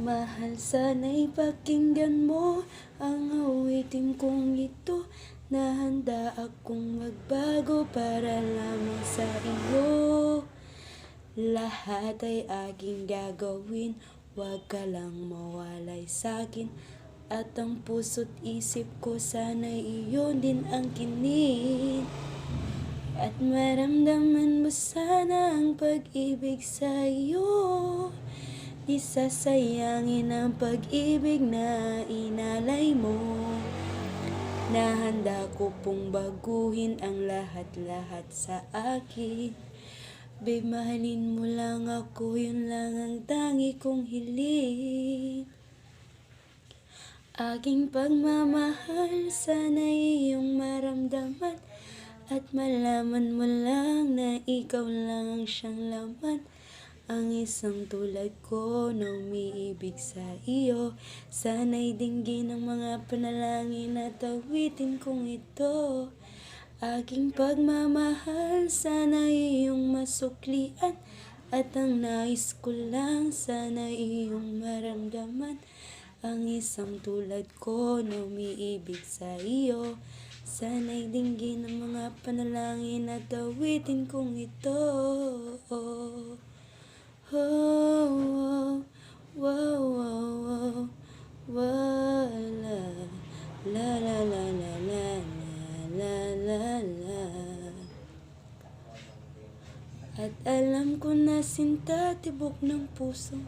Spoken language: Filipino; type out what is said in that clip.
Mahal sana'y pakinggan mo ang awitin kong ito na handa akong magbago para lamang sa iyo. Lahat ay aking gagawin, wag ka lang mawalay sa'kin. At ang puso't isip ko sana'y iyo din ang kinin. At maramdaman mo sana ang pag-ibig sa iyo. Di sasayangin ang pag-ibig na inalay mo. Nahanda ko pong baguhin ang lahat-lahat sa akin. Babe, mo lang ako, yun lang ang tangi kong hiling. Aking pagmamahal, sana iyong maramdaman At malaman mo lang na ikaw lang ang siyang laman Ang isang tulad ko na umiibig sa iyo Sana'y dinggin ang mga panalangin at awitin kong ito. Aking pagmamahal, sana iyong masuklian At ang nais ko lang, sana iyong maramdaman. Ang isang tulad ko na umiibig sa iyo Sana'y dinggin ang mga panalangin at awitin kong ito la la la la la la la la At alam ko na sinta tibok ng puso